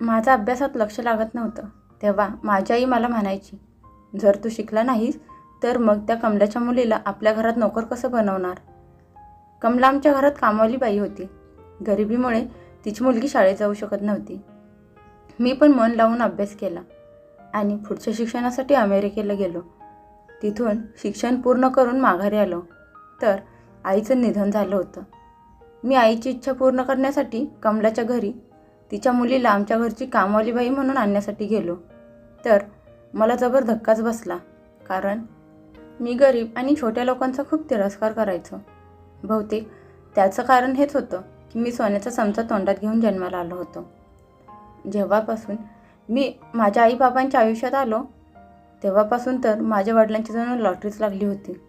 माझा अभ्यासात लक्ष लागत नव्हतं. तेव्हा माझी आई मला म्हणायची जर तू शिकला नाहीस तर मग त्या कमलाच्या मुलीला आपल्या घरात नोकर कसं बनवणार? कमला आमच्या घरात कामवाली बाई होती. गरिबीमुळे तिची मुलगी शाळेत जाऊ शकत नव्हती. मी पण मन लावून अभ्यास केला आणि पुढच्या शिक्षणासाठी अमेरिकेला गेलो. तिथून शिक्षण पूर्ण करून माघारी आलो. तर आईचं निधन झालं होतं. मी आईची इच्छा पूर्ण करण्यासाठी कमलाच्या घरी तिच्या मुलीला आमच्या घरची कामवाली बाई म्हणून आणण्यासाठी गेलो. तर मला जबर धक्काच बसला कारण मी गरीब आणि छोट्या लोकांचा खूप तिरस्कार करायचो. बहुतेक त्याचं कारण हेच होतं की मी सोन्याचा चमचा तोंडात घेऊन जन्माला आलो होतो. जेव्हापासून मी माझ्या आईबाबांच्या आयुष्यात आलो तेव्हापासून तर माझ्या वडिलांची जणू लॉटरीच लागली होती.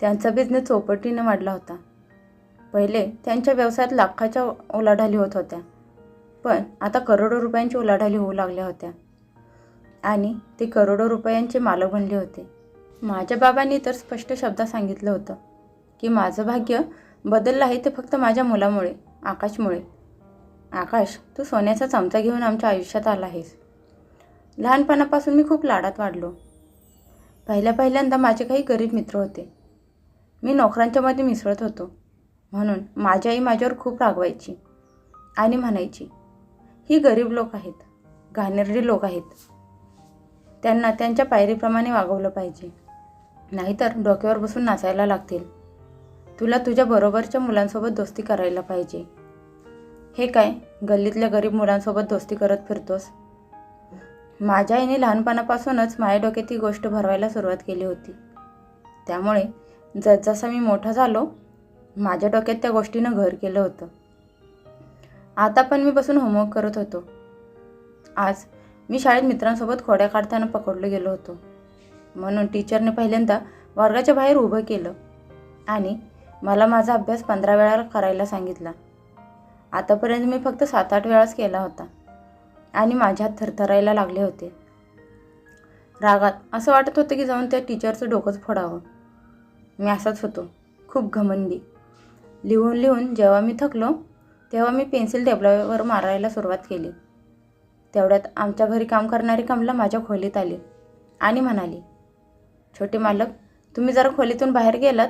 त्यांचा बिझनेस चौपटीनं वाढला होता. पहिले त्यांच्या व्यवसायात लाखाच्या ओलाढाली होत होत्या. पण आता करोडो रुपयांची उलाढाली होऊ लागल्या होत्या. आणि ते करोडो रुपयांचे मालक बनले होते. माझ्या बाबांनी तर स्पष्ट शब्दात सांगितलं होतं की माझं भाग्य बदललं आहे ते फक्त माझ्या मुलामुळे आकाशमुळे. आकाश तू सोन्याचा चमचा घेऊन आमच्या आयुष्यात आला आहेस. लहानपणापासून मी खूप लाडात वाढलो. पहिल्या पहिल्यांदा माझे काही गरीब मित्र होते. मी नोकरांच्यामध्ये मिसळत होतो. म्हणून माझी आई माझ्यावर खूप रागवायची आणि म्हणायची ही गरीब लोक आहेत घाणेरडी लोक आहेत. त्यांना त्यांच्या पायरीप्रमाणे वागवलं पाहिजे. नाहीतर डोक्यावर बसून नाचायला लागतील. तुला तुझ्या बरोबरच्या मुलांसोबत दोस्ती करायला पाहिजे. हे काय गल्लीतल्या गरीब मुलांसोबत दोस्ती करत फिरतोस? माझ्या आईने लहानपणापासूनच माझ्या डोक्यात ही गोष्ट भरवायला सुरुवात केली होती. त्यामुळे जसजसा मी मोठा झालो माझ्या डोक्यात त्या गोष्टीनं घर केलं होतं. आता पण मी बसून होमवर्क करत होतो. आज मी शाळेत मित्रांसोबत खोड्या काढताना पकडलो गेलो होतो. म्हणून टीचरने पहिल्यांदा वर्गाच्या बाहेर उभं केलं आणि मला माझा अभ्यास पंधरा वेळा करायला सांगितला. आतापर्यंत मी फक्त सात आठ वेळाच केला होता आणि माझ्या हात थरथरायला लागले होते. रागात असं वाटत होतं की जाऊन त्या टीचरचं डोकंच फोडावं. मी असाच होतो खूप घमंडी. लिहून लिहून जेव्हा मी थकलो तेव्हा मी पेन्सिल टेबलावर मारायला सुरुवात केली. तेवढ्यात आमच्या घरी काम करणारी कमला माझ्या खोलीत आली आणि म्हणाली छोटे मालक तुम्ही जर खोलीतून बाहेर गेलात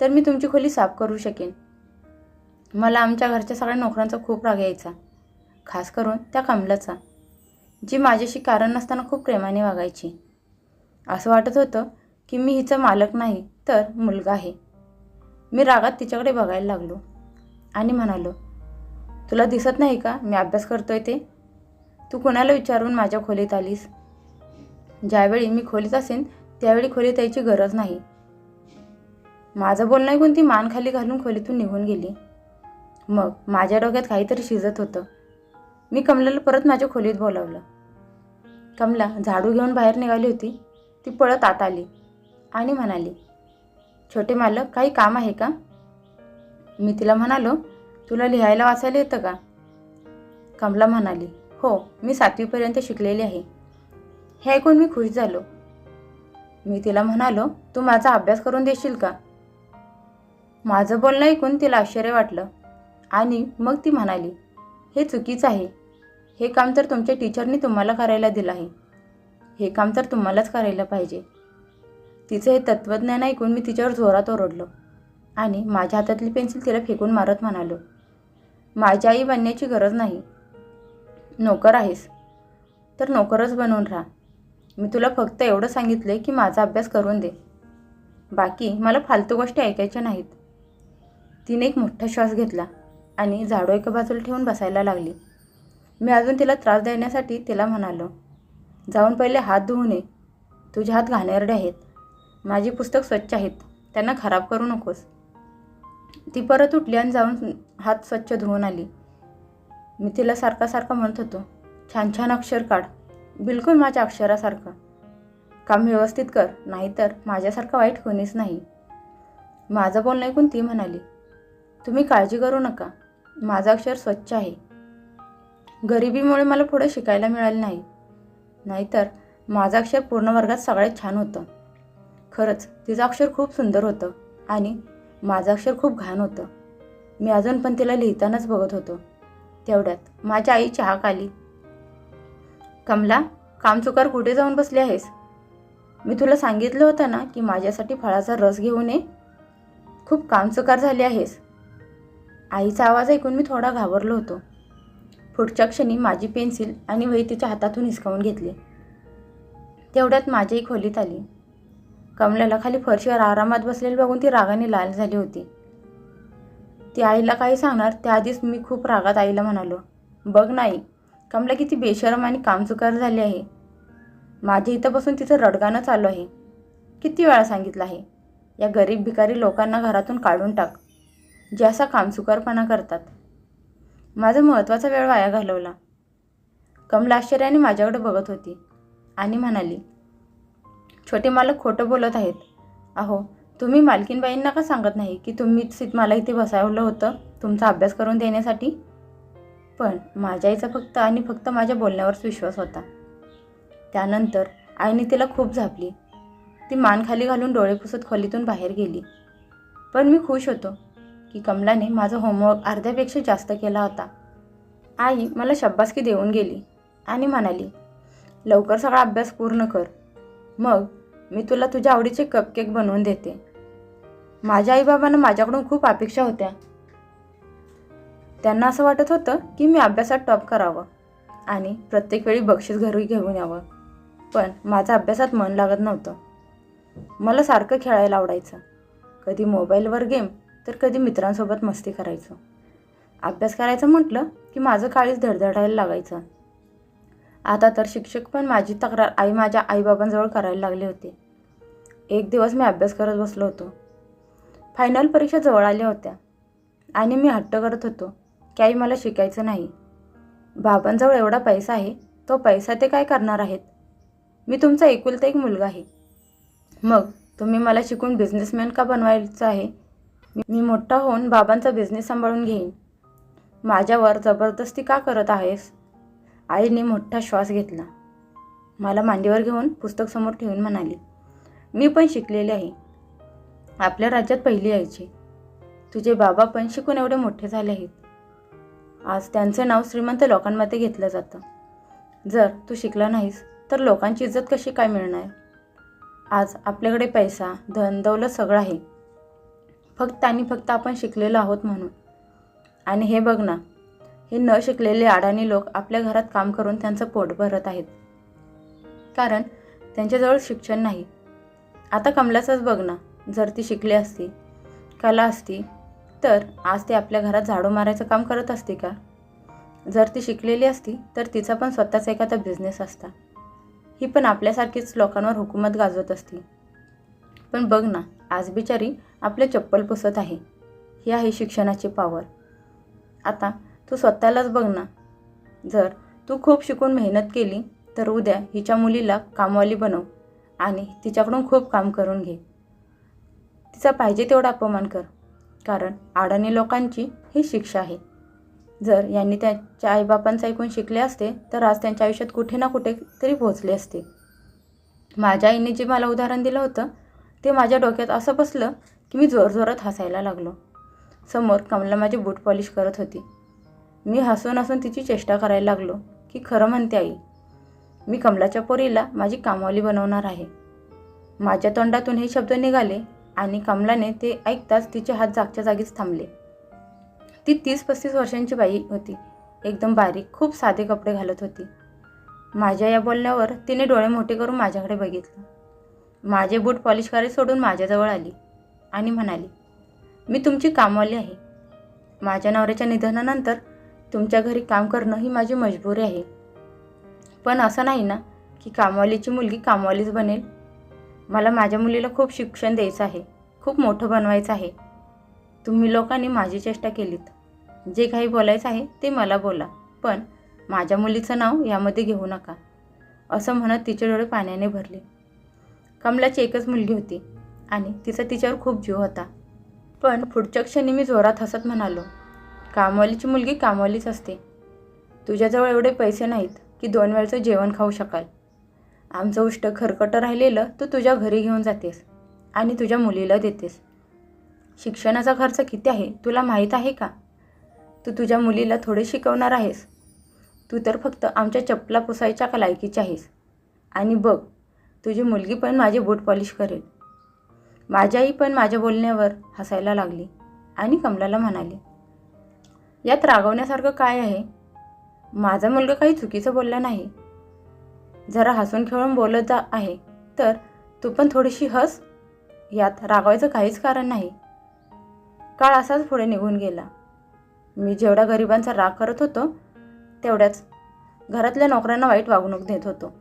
तर मी तुमची खोली साफ करू शकेन. मला आमच्या घरच्या सगळ्या नोकरांचा खूप राग यायचा खास करून त्या कमलाचा जी माझ्याशी कारण नसताना खूप प्रेमाने वागायची. असं वाटत होतं की मी हिचा मालक नाही तर मुलगा आहे. मी रागात तिच्याकडे बघायला लागलो आणि म्हणालो तुला दिसत नाही का? मी अभ्यास करतोय ते. तू कुणाला विचारून माझ्या खोलीत आलीस? ज्यावेळी मी खोलीत असेन त्यावेळी खोलीत यायची गरज नाही. माझं बोलणं ऐकून ती मान खाली घालून खोलीतून निघून गेली. मग माझ्या डोक्यात काहीतरी शिजत होतं. मी कमलाला परत माझ्या खोलीत बोलावलं. कमला झाडू घेऊन बाहेर निघाली होती. ती पळत आत आली आणि म्हणाली छोटे मालक काही काम आहे का? मी तिला म्हणालो तुला लिहायला वाचायला येतं का? कमला म्हणाली हो मी सातवीपर्यंत शिकलेली आहे. हे ऐकून मी खुश झालो. मी तिला म्हणालो तू माझा अभ्यास करून देशील का? माझं बोलणं ऐकून तिला आश्चर्य वाटलं. आणि मग ती म्हणाली हे चुकीचं आहे. हे काम तर तुमच्या टीचरनी तुम्हाला करायला दिलं आहे. हे काम तर तुम्हालाच करायला पाहिजे. तिचं हे तत्त्वज्ञान ऐकून मी तिच्यावर जोरात ओरडलो आणि माझ्या हातातली पेन्सिल तिला फेकून मारत म्हणालो माझी आई बनण्याची गरज नाही. नोकर आहेस. तर नोकरच बनवून राहा. मी तुला फक्त एवढं सांगितलं की माझा अभ्यास करून दे. बाकी मला फालतू गोष्टी ऐकायच्या नाहीत. तिने एक मोठा श्वास घेतला आणि झाडू एका बाजूला ठेवून बसायला लागली. मी अजून तिला त्रास देण्यासाठी तिला म्हणालो जाऊन पहिले हात धुवून ये तुझे हात घाणेरडे आहेत. माझी पुस्तक स्वच्छ आहेत. त्यांना खराब करू नकोस. ती परत उठली आणि जाऊन हात स्वच्छ धुवून आली. मी तिला सारखा सारखा म्हणत होतो छान छान अक्षर काढ. बिलकुल माझ्या अक्षरासारखं. काम व्यवस्थित कर नाहीतर माझ्यासारखं वाईट कोणीच नाही. माझं बोलणं ऐकून ती म्हणाली तुम्ही काळजी करू नका. माझं अक्षर स्वच्छ आहे. गरिबीमुळे मला पुढे शिकायला मिळालं नाही. नाहीतर माझं अक्षर पूर्ण वर्गात सगळ्यात छान होतं. खरंच तिचं अक्षर खूप सुंदर होतं आणि माझं अक्षर खूप घाण होतं. मी अजून पण तिला लिहितानाच बघत होतो. तेवढ्यात माझ्या आई चहा आली कमला कामचुकार कुठे जाऊन बसली आहेस? मी तुला सांगितलं होतं ना की माझ्यासाठी फळाचा रस घेऊन ये. खूप कामचुकार झाली आहेस. आईचा आवाज ऐकून मी थोडा घाबरलो होतो. पुढच्या क्षणी माझी पेन्सिल आणि वही तिच्या हातातून हिसकावून घेतली. तेवढ्यात माझ्याही खोलीत आली. कमलाला खाली फरशीवर आरामात बसलेली बघून ती रागाने लाल झाली होती. ती आईला काही सांगणार त्याआधीच मी खूप रागात आईला म्हणालो बघ नाही कमला किती बेशरम आणि कामचुकार झाली आहे. माझ्या इथं बसून तिचं रडगाणं चालू आहे. किती वेळा सांगितलं आहे या गरीब भिकारी लोकांना घरातून काढून टाक जे असा कामचुकारपणा करतात. माझा महत्त्वाचा वेळ वाया घालवला. कमला आश्चर्याने माझ्याकडे बघत होती आणि म्हणाली छोटे मालक खोटं बोलत आहेत. अहो तुम्ही मालकीनबाईंना का सांगत नाही की तुम्हीच मला इथे बसावलं होतं तुमचा अभ्यास करून देण्यासाठी? पण माझ्या आईचा फक्त आणि फक्त माझ्या बोलण्यावरच विश्वास होता. त्यानंतर आईने तिला खूप झापली. ती मान खाली घालून डोळे पुसत खोलीतून बाहेर गेली. पण मी खुश होतो की कमलाने माझा होमवर्क अर्ध्यापेक्षा जास्त केला होता. आई मला शब्बासकी देऊन गेली आणि म्हणाली लवकर सगळा अभ्यास पूर्ण कर. मग मी तुला तुझ्या आवडीचे कपकेक बनवून देते. माझ्या आईबाबांना माझ्याकडून खूप अपेक्षा होत्या. त्यांना असं वाटत होतं की मी अभ्यासात टॉप करावं आणि प्रत्येक वेळी बक्षीस घरी घेऊन यावं. पण माझं अभ्यासात मन लागत नव्हतं. मला सारखं खेळायला आवडायचं. कधी मोबाईलवर गेम तर कधी मित्रांसोबत मस्ती करायचो. अभ्यास करायचं म्हटलं की माझं काळीच धडधडायला लागायचं. आता तर शिक्षक पण माझी तक्रार आई माझ्या आईबाबांजवळ करायला लागले होते. एक दिवस मी अभ्यास करत बसलो होतो. फायनल परीक्षा जवळ आल्या होत्या. आणि मी हट्ट करत होतो की आई मला शिकायचं नाही. बाबांजवळ एवढा पैसा आहे तो पैसा ते काय करणार आहेत? मी तुमचा एकुलता एक मुलगा आहे. मग तुम्ही मला शिकून बिझनेसमॅन का बनवायचं आहे? मी मी मोठा होऊन बाबांचा बिझनेस सांभाळून घेईन. माझ्यावर जबरदस्ती का करत आहेस? आईने मोठा श्वास घेतला. मला मांडीवर घेऊन पुस्तक समोर ठेवून म्हणाली मी पण शिकलेले आहे. आपल्या राज्यात पहिली यायची तुझे बाबा पण शिकून एवढे मोठे झाले आहेत. आज त्यांचं नाव श्रीमंत लोकांमध्ये घेतलं जातं. जर तू शिकला नाहीस तर लोकांची इज्जत कशी काय मिळणार? आज आपल्याकडे पैसा धन दौलत सगळं आहे. फक्त आणि फक्त आपण शिकलेलो आहोत म्हणून. आणि हे बघ ना हे न शिकलेले अडाणी लोक आपल्या घरात काम करून त्यांचं पोट भरत आहेत. कारण त्यांच्याजवळ शिक्षण नाही. आता कमलाचंच बघ ना जर ती शिकली असती कला असती तर आज ती आपल्या घरात झाडू मारायचं काम करत असते का? जर ती शिकलेली असती तर तिचा पण स्वतःचा एखादा बिझनेस असता. ही पण आपल्यासारखीच लोकांवर हुकूमत गाजवत असती. पण बघ ना आज बिचारी आपले चप्पल पुसत आहे. ही आहे शिक्षणाची पावर आता तू स्वतःलाच बघ ना. जर तू खूप शिकून मेहनत केली तर उद्या हिच्या मुलीला कामवाली बनव आणि तिच्याकडून खूप काम करून घे. तिचा पाहिजे तेवढा अपमान कर कारण आडाणी लोकांची ही शिक्षा आहे. जर यांनी त्यांच्या आईबापांचं ऐकून शिकले असते तर आज त्यांच्या आयुष्यात कुठे ना कुठे तरी पोहोचले असते. माझ्या आईने जे मला उदाहरण दिलं होतं ते माझ्या डोक्यात असं बसलं की मी जोरजोरात हसायला लागलो. समोर कमला माझे बूट पॉलिश करत होती. मी हसून हसून तिची चेष्टा करायला लागलो की खरं म्हणते आई मी कमलाच्या पोरीला माझी कामवाली बनवणार आहे. माझ्या तोंडातून हे शब्द निघाले आणि कमलाने ते ऐकताच तिचे हात जागच्या जागीच थांबले. ती तीस पस्तीस वर्षांची बाई होती. एकदम बारीक खूप साधे कपडे घालत होती. माझ्या या बोलण्यावर तिने डोळे मोठे करून माझ्याकडे बघितलं. माझे बूट पॉलिश करायला सोडून माझ्याजवळ आली आणि म्हणाली मी तुमची कामवाली आहे. माझ्या नवऱ्याच्या निधनानंतर तुमच्या घरी काम करणं ही माझी मजबुरी आहे. पण असं नाही ना की कामवालीची मुलगी कामवालीच बनेल. मला माझ्या मुलीला खूप शिक्षण द्यायचं आहे खूप मोठं बनवायचं आहे. तुम्ही लोकांनी माझी चेष्टा केलीत. जे काही बोलायचं आहे ते मला बोला पण माझ्या मुलीचं नाव यामध्ये घेऊ नका. असं म्हणत तिचे डोळे पाण्याने भरले. कमलाची एकच मुलगी होती आणि तिचा तिच्यावर खूप जीव होता. पण पुढच्या क्षणी मी जोरात हसत म्हणालो कामवालीची मुलगी कामवालीच असते. तुझ्याजवळ एवढे पैसे नाहीत की दोन वेळचं जेवण खाऊ शकाल. आमचं उष्ट खरकटं राहिलेलं तू तुझ्या घरी घेऊन जातेस आणि तुझ्या मुलीला देतेस. शिक्षणाचा खर्च किती आहे तुला माहीत आहे का? तू तुझ्या मुलीला थोडे शिकवणार आहेस. तू तर फक्त आमच्या चपला पुसायच्या का लायकीची आहेस. आणि बघ तुझी मुलगी पण माझे बूट पॉलिश करेल. माझी आई पण माझ्या बोलण्यावर हसायला लागली आणि कमलाला म्हणाली यात रागवण्यासारखं काय आहे? माझा मुलगा काही चुकीचं बोलला नाही. जरा हसून खेळून बोलत जा आहे तर तू पण थोडीशी हस. यात रागवायचं काहीच कारण नाही. काळ असाच पुढे निघून गेला. मी जेवढा गरिबांचा राग करत होतो तेवढ्याच घरातल्या नोकरांना वाईट वागणूक देत होतो.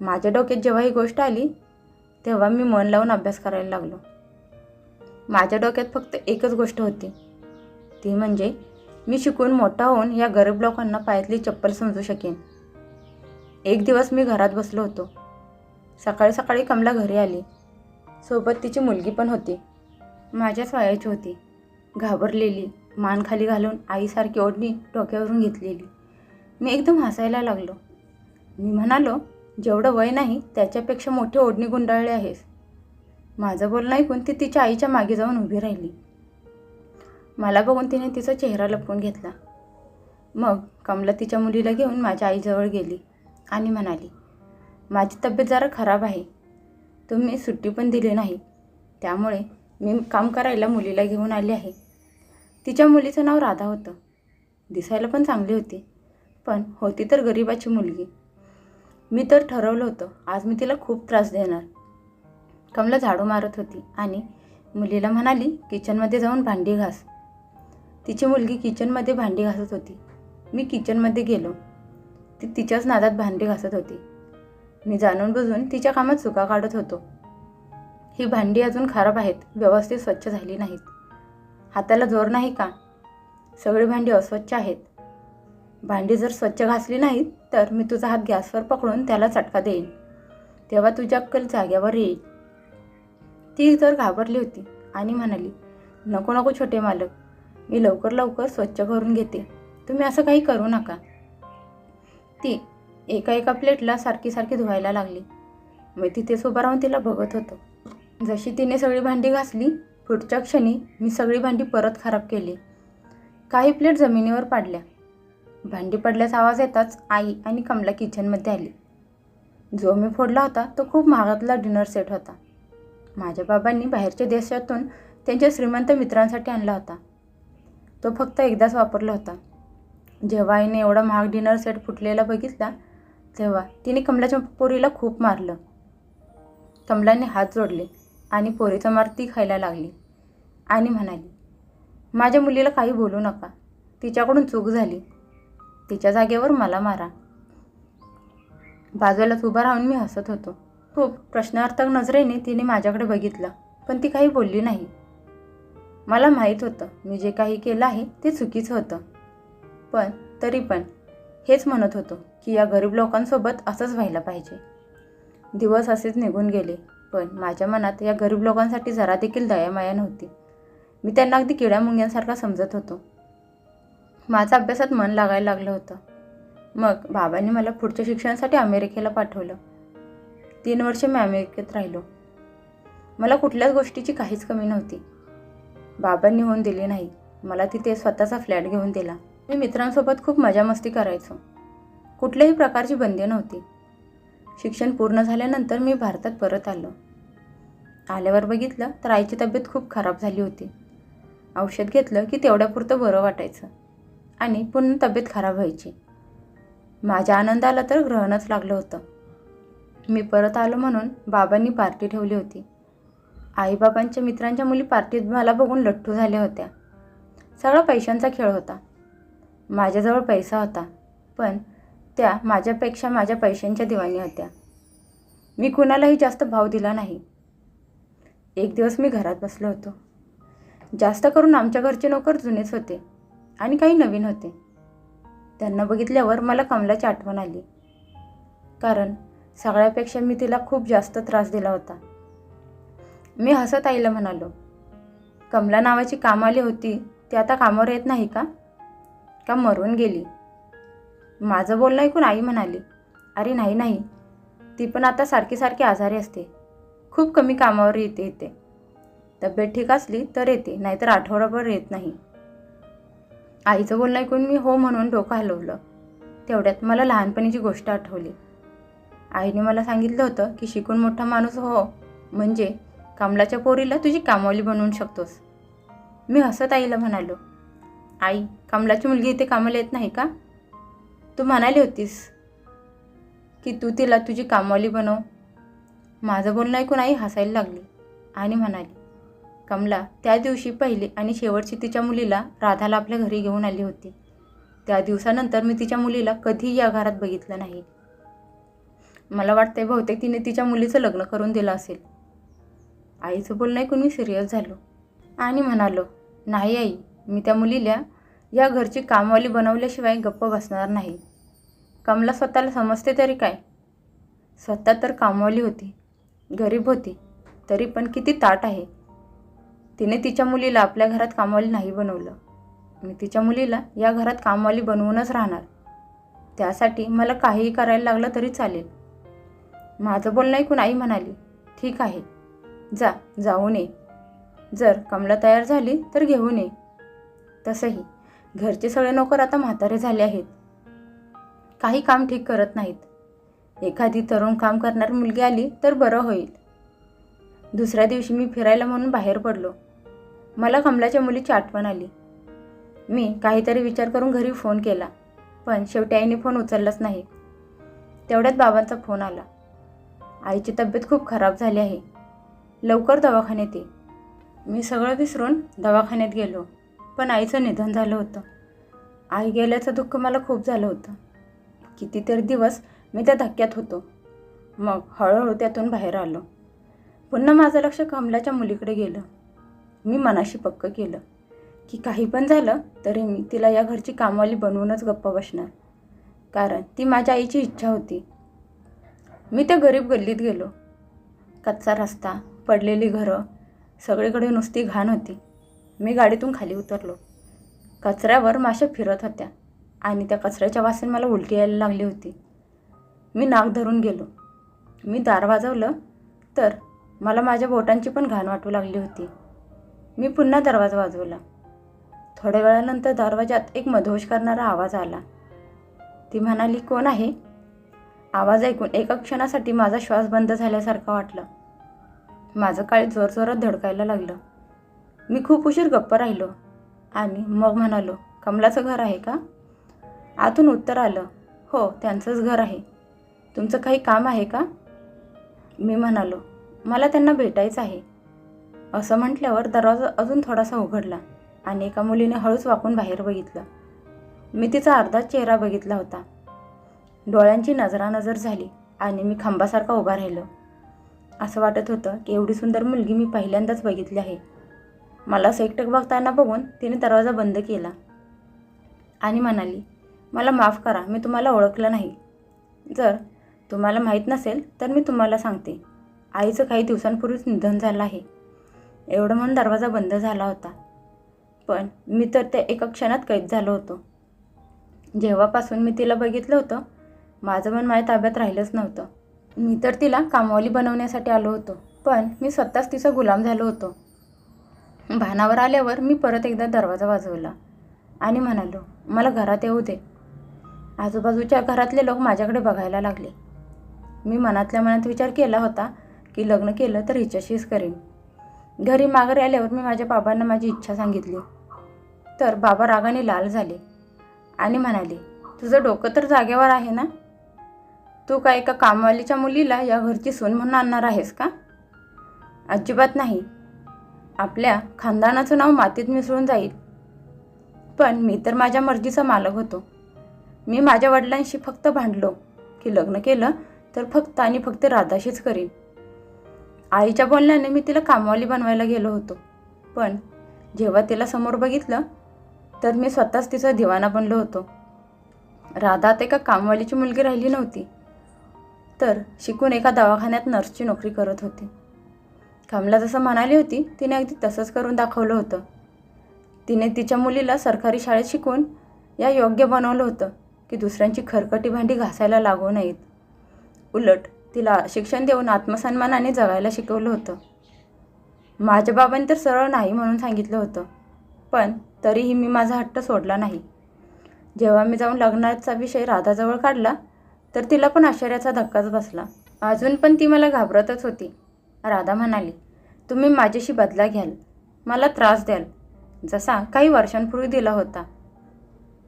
माझ्या डोक्यात जेव्हा ही गोष्ट आली तेव्हा मी मन लावून अभ्यास करायला लागलो. माझ्या डोक्यात फक्त एकच गोष्ट होती. ती म्हणजे मी शिकून मोठा होऊन या गरीब लोकांना पायातली चप्पल समजू शकेन. एक दिवस मी घरात बसलो होतो. सकाळी सकाळी कमला घरी आली. सोबत तिची मुलगी पण होती. माझ्याच वयाची होती. घाबरलेली मान खाली घालून आईसारखी ओढणी डोक्यावरून घेतलेली. मी एकदम हसायला लागलो. मी म्हणालो जेवढं वय नाही त्याच्यापेक्षा मोठी ओढणी गुंडाळली आहेस. माझं बोलणं ऐकून ती तिच्या आईच्या मागे जाऊन उभी राहिली. मला बघून तिने तिचा चेहरा लपवून घेतला. मग कमला तिच्या मुलीला घेऊन माझ्या आईजवळ गेली आणि म्हणाली माझी तब्येत जरा खराब आहे. तुम्ही सुट्टी पण दिली नाही. त्यामुळे मी काम करायला मुलीला घेऊन आले आहे. तिच्या मुलीचं नाव राधा होतं. दिसायला पण चांगली होती पण होती तर गरिबाची मुलगी. मी तर ठरवलं होतं आज मी तिला खूप त्रास देणार. कमला झाडू मारत होती आणि मुलीला म्हणाली किचनमध्ये जाऊन भांडी घास. तिची मुलगी किचनमध्ये भांडी घासत होती. मी किचनमध्ये गेलो. ती तिच्याच नादात भांडी घासत होती. मी जाणून बुजून तिच्या कामात चुका काढत होतो. ही भांडी अजून खराब आहेत व्यवस्थित स्वच्छ झाली नाहीत. हाताला जोर नाही का? सगळी भांडी अस्वच्छ आहेत. भांडी जर स्वच्छ घासली नाहीत तर मी तुझा हात गॅसवर पकडून त्याला चटका देईन. तेव्हा तुझ्या अक्कल जाग्यावर येईल. ती तर घाबरली होती आणि म्हणाली नको नको छोटे मालक. मी लवकर लवकर स्वच्छ करून घेते. तुम्ही असं काही करू नका. ती एका एका प्लेटला सारखी सारखी धुवायला लागली. मी तिथेच उभं राहून तिला बघत होतो. जशी तिने सगळी भांडी घासली पुढच्या क्षणी मी सगळी भांडी परत खराब केली. काही प्लेट जमिनीवर पाडल्या. भांडी पडल्याचा आवाज येताच आई आणि कमला किचनमध्ये आली. जो मी फोडला होता तो खूप महागातला डिनर सेट होता. माझ्या बाबांनी बाहेरच्या देशातून त्यांच्या श्रीमंत मित्रांसाठी आणला होता. तो फक्त एकदाच वापरला होता. जेव्हा आईने एवढा महाग डिनर सेट फुटलेला बघितला तेव्हा तिने कमलाच्या पोरीला खूप मारलं. कमलाने हात जोडले आणि पोरीचा मार ती खायला लागली आणि म्हणाली माझ्या मुलीला काही बोलू नका. तिच्याकडून चूक झाली. तिच्या जागेवर मला मारा. बाजूलाच उभा राहून मी हसत होतो. खूप प्रश्नार्थक नजरेने तिने माझ्याकडे बघितलं पण ती काही बोलली नाही. मला माहीत होतं. मी जे काही केलं आहे ते चुकीचं होतं. पण तरी पण हेच म्हणत होतो की या गरीब लोकांसोबत असंच व्हायला पाहिजे. दिवस असेच निघून गेले पण माझ्या मनात या गरीब लोकांसाठी जरा देखील दयामाया नव्हती. मी त्यांना अगदी किड्या मुंग्यांसारखा समजत होतो. माझं अभ्यासात मन लागायला लागलं होतं. मग बाबांनी मला पुढच्या शिक्षणासाठी अमेरिकेला पाठवलं. तीन वर्ष मी अमेरिकेत राहिलो. मला कुठल्याच गोष्टीची काहीच कमी नव्हती. बाबांनी होऊन दिली नाही. मला तिथे स्वतःचा फ्लॅट घेऊन दिला. मी मित्रांसोबत खूप मजा मस्ती करायचो. कुठल्याही प्रकारची बंदी नव्हती. शिक्षण पूर्ण झाल्यानंतर मी भारतात परत आलो. आल्यावर बघितलं तर आईची तब्येत खूप खराब झाली होती. औषध घेतलं की तेवढ्यापुरतं बरं वाटायचं. आणि पुन्हा तब्येत खराब व्हायची. माझ्या आनंदाला तर ग्रहणच लागलं होतं. मी परत आलो म्हणून बाबांनी पार्टी ठेवली होती. आईबाबांच्या मित्रांच्या मुली पार्टीत मला बघून लठ्ठू झाल्या होत्या. सगळा पैशांचा खेळ होता. माझ्याजवळ पैसा होता पण त्या माझ्यापेक्षा माझ्या पैशांच्या दिवाणी होत्या. मी कुणालाही जास्त भाव दिला नाही. एक दिवस मी घरात बसलो होतो. जास्त करून आमच्या घरचे नोकर जुनेच होते आणि काही नवीन होते. त्यांना बघितल्यावर मला कमलाची आठवण आली. कारण सगळ्यापेक्षा मी तिला खूप जास्त त्रास दिला होता. मी हसत आईला म्हणालो कमला नावाची कामाली होती ती आता कामावर येत नाही का? का मरून गेली? माझं बोलणं ऐकून आई म्हणाली अरे नाही नाही ती पण आता सारखी सारखी आजारी असते खूप कमी कामावर येते येते. तब्येत ठीक असली तर येते नाहीतर आठवडाभर येत नाही. आईचं बोलणं ऐकून मी हो म्हणून डोकं हलवलं. तेवढ्यात मला लहानपणीची गोष्ट आठवली. आईने मला सांगितलं होतं की शिकून मोठा माणूस हो म्हणजे कमलाच्या पोरीला तुझी कामवाली बनवू शकतोस. मी हसत आईला म्हणालो आई कमलाची मुलगी इथे कामाला येत नाही का? तू म्हणाली होतीस की तू तिला तुझी कामवाली बनव. माझं बोलणं ऐकून आई हसायला लागली आणि म्हणाली कमला त्या दिवशी पहिली आणि शेवटची तिच्या मुलीला राधाला आपल्या घरी घेऊन आली होती. त्या दिवसानंतर मी तिच्या मुलीला कधीही या घरात बघितलं नाही. मला वाटतंय बहुतेक तिने तिच्या मुलीचं लग्न करून दिलं असेल. आईचं बोलणं ऐकून मी सिरियस झालो. आणि म्हणालो नाही आई मी त्या मुलीला या घरची कामवाली बनवल्याशिवाय गप्प बसणार नाही. कमला स्वतःला समजते तरी काय? स्वतः तर कामवाली होती गरीब होती तरी पण किती ताट आहे. तिने तिच्या मुलीला आपल्या घरात कामवाली नाही बनवलं. मी तिच्या मुलीला या घरात कामवाली बनवूनच राहणार. त्यासाठी मला काहीही करायला लागलं तरी चालेल. माझं बोलणं ऐकून आई म्हणाली ठीक आहे जा जाऊन ये. जर कमला तयार झाली तर घेऊन ये. तसंही घरचे सगळे नोकर आता म्हातारे झाले आहेत. काही काम ठीक करत नाहीत. एखादी तरुण काम करणारी मुलगी आली तर बरं होईल. दुसऱ्या दिवशी मी फिरायला म्हणून बाहेर पडलो. मला कमलाच्या मुलीची आठवण आली. मी काहीतरी विचार करून घरी फोन केला पण शेवटी आईने फोन उचललाच नाही. तेवढ्यात बाबांचा फोन आला. आईची तब्येत खूप खराब झाली आहे. लवकर दवाखान्यात ये. मी सगळं विसरून दवाखान्यात गेलो. पण आईचं निधन झालं होतं. आई गेल्याचं दुःख मला खूप झालं होतं. कितीतरी दिवस मी त्या धक्क्यात होतो. मग हळूहळू त्यातून बाहेर आलो. पुन्हा माझं लक्ष कमलाच्या मुलीकडे गेलं. मी मनाशी पक्क केलं की काही पण झालं तरी मी तिला या घरची कामवाली बनवूनच गप्प बसणार. कारण ती माझ्या आईची इच्छा होती. मी त्या गरीब गल्लीत गेलो. कच्चा रस्ता पडलेली घरं सगळीकडे नुसती घाण होती. मी गाडीतून खाली उतरलो. कचऱ्यावर माश्या फिरत होत्या आणि त्या कचऱ्याच्या वासेन मला उलटी यायला लागली होती. मी नाक धरून गेलो. मी दार वाजवलं तर मला माझ्या बोटांची पण घाण वाटू लागली होती. मी पुन्हा दरवाजा वाजवला. थोड्या वेळानंतर दरवाजात एक मधोश करणारा आवाज आला. ती म्हणाली कोण आहे? आवाज ऐकून एका क्षणासाठी माझा श्वास बंद झाल्यासारखा वाटलं. माझं काळी जोरजोरात धडकायला लागलं. मी खूप उशीर गप्प राहिलो आणि मग म्हणालो कमलाचं घर आहे का? आतून उत्तर आलं हो त्यांचंच घर आहे. तुमचं काही काम आहे का? मी म्हणालो मला त्यांना भेटायचं आहे. असं म्हटल्यावर दरवाजा अजून थोडासा उघडला आणि एका मुलीने हळूच वाकून बाहेर बघितलं. मी तिचा अर्धा चेहरा बघितला होता. डोळ्यांची नजरानजर झाली आणि मी खांबासारखा उभा राहिलो. असं वाटत होतं की एवढी सुंदर मुलगी मी पहिल्यांदाच बघितली आहे. मला असं एकटक बघताना बघून तिने दरवाजा बंद केला. आणि म्हणाली मला माफ करा मी तुम्हाला ओळखलं नाही. जर तुम्हाला माहीत नसेल तर मी तुम्हाला सांगते. आईचं काही दिवसांपूर्वीच निधन झालं आहे. एवढं म्हणून दरवाजा बंद झाला होता. पण मी तर त्या एका क्षणात कैद झालो होतो. जेव्हापासून मी तिला बघितलं होतं माझं मन माझ्या ताब्यात राहिलंच नव्हतं. मी तर तिला कामवाली बनवण्यासाठी आलो होतो पण मी स्वतःच तिचा गुलाम झालो होतो. भानावर आल्यावर मी परत एकदा दरवाजा वाजवला आणि म्हणालो मला घरात येऊ दे. आजूबाजूच्या घरातले लोक माझ्याकडे बघायला लागले. मी मनातल्या मनात विचार केला होता की लग्न केलं तर हिच्याशीच करेन. घरी माघारी आल्यावर मी माझ्या बाबांना माझी इच्छा सांगितली. तर बाबा रागाने लाल झाले आणि म्हणाले तुझं डोकं तर जागेवर आहे ना? तू काय एका कामवालीच्या मुलीला या घरची सून म्हणून आणणार आहेस का? अजिबात नाही. आपल्या खानदानाचं नाव मातीत मिसळून जाईल. पण मी तर माझ्या मर्जीचा मालक होतो. मी माझ्या वडिलांशी फक्त भांडलो. की लग्न केलं तर फक्त आणि फक्त राधाशीच करीन. आईच्या बोलण्याने मी तिला कामवाली बनवायला गेलो होतो. पण जेव्हा तिला समोर बघितलं तर मी स्वतःच तिचा दिवाना बनलो होतो. राधा आता एका कामवालीची मुलगी राहिली नव्हती. तर शिकून एका दवाखान्यात नर्सची नोकरी करत होती. कमला जसं म्हणाली होती तिने अगदी तसंच करून दाखवलं होतं. तिने तिच्या मुलीला सरकारी शाळेत शिकून या योग्य बनवलं होतं की दुसऱ्यांची खरकटी भांडी घासायला लागू नयेत. उलट तिला शिक्षण देऊन आत्मसन्मानाने जगायला शिकवलं होतं. माझ्या बाबांनी तर सरळ नाही म्हणून सांगितलं होतं पण तरीही मी माझा हट्ट सोडला नाही. जेव्हा मी जाऊन लग्नाचा विषय राधाजवळ काढला तर तिला पण आश्चर्याचा धक्काच बसला. अजून पण ती मला घाबरतच होती. राधा म्हणाली तुम्ही माझ्याशी बदला घ्याल. मला त्रास द्याल. जसा काही वर्षांपूर्वी दिला होता.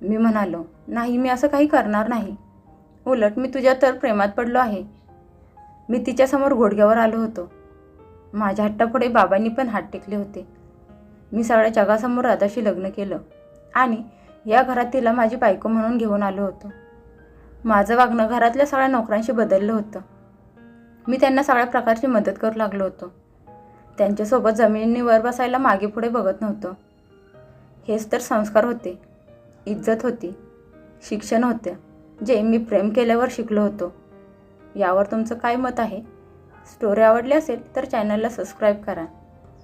मी म्हणालो नाही मी असं काही करणार नाही. उलट मी तुझ्या तर प्रेमात पडलो आहे. मी तिच्यासमोर घोडग्यावर आलो होतो. माझ्या हट्टापुढे बाबांनी पण हात टेकले होते. मी सगळ्या जगासमोर राधाशी लग्न केलं आणि या घरात तिला माझी बायको म्हणून घेऊन आलो होतो. माझं वागणं घरातल्या सगळ्या नोकरांशी बदललं होतं. मी त्यांना सगळ्या प्रकारची मदत करू लागलो होतो. त्यांच्यासोबत जमिनीवर बसायला मागे पुढे बघत नव्हतं. हेच तर संस्कार होते. इज्जत होती. शिक्षण होतं. जे मी प्रेम केल्यावर शिकलो होतो. यावर तुमचं काय मत आहे? स्टोरी आवडली असेल तर चॅनलला सबस्क्राईब करा.